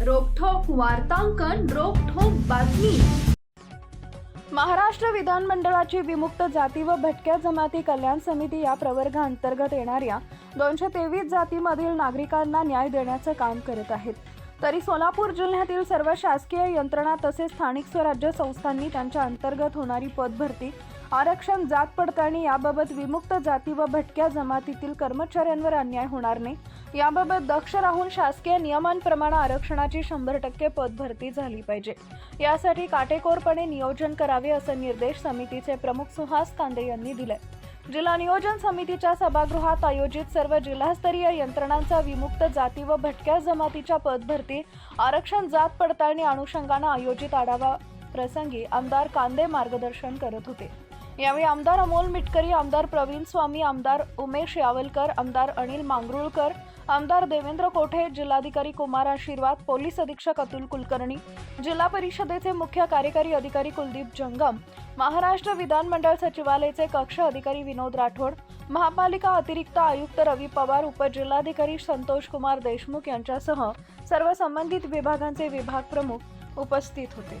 वार्तांकन रोखोक बातमी. महाराष्ट्र विधानमंडळाची विमुक्त जाती व भटक्या जमाती कल्याण समिती या प्रवर्गाअंतर्गत येणाऱ्या दोनशे तेवीस जातीमधील नागरिकांना न्याय देण्याचं काम करत आहेत. तरी सोलापूर जिल्ह्यातील सर्व शासकीय यंत्रणा तसेच स्थानिक स्वराज्य संस्थांनी त्यांच्या अंतर्गत होणारी पदभरती आरक्षण जात पडताळणी याबाबत विमुक्त जाती व भटक्या जमातीतील कर्मचाऱ्यांवर अन्याय होणार नाही. याबाबत दक्ष राहून शासकीय नियमांप्रमाणे आरक्षणाची शंभर टक्के पदभरती झाली पाहिजे. यासाठी काटेकोरपणे नियोजन करावे असे निर्देश समितीचे प्रमुख सुहास कांदे यांनी दिले. जिल्हा नियोजन समितीच्या सभागृहात आयोजित सर्व जिल्हास्तरीय यंत्रणांचा विमुक्त जाती व भटक्या जमातीच्या पदभरती आरक्षण जात पडताळणी अनुषंगानं आयोजित आढावा प्रसंगी आमदार कांदे मार्गदर्शन करत होते. यावेळी आमदार अमोल मिटकरी आमदार प्रवीण स्वामी आमदार उमेश यावलकर आमदार अनिल मांगरुळकर आमदार देवेंद्र कोठे जिल्हाधिकारी कुमार आशीर्वाद पोलीस अधीक्षक अतुल कुलकर्णी जिल्हा परिषदेचे मुख्य कार्यकारी अधिकारी कुलदीप जंगम महाराष्ट्र विधानमंडळ सचिवालयाचे कक्ष अधिकारी विनोद राठोड महापालिका अतिरिक्त आयुक्त रवी पवार उपजिल्हाधिकारी संतोष कुमार देशमुख यांच्यासह सर्व संबंधित विभागांचे विभाग प्रमुख उपस्थित होते.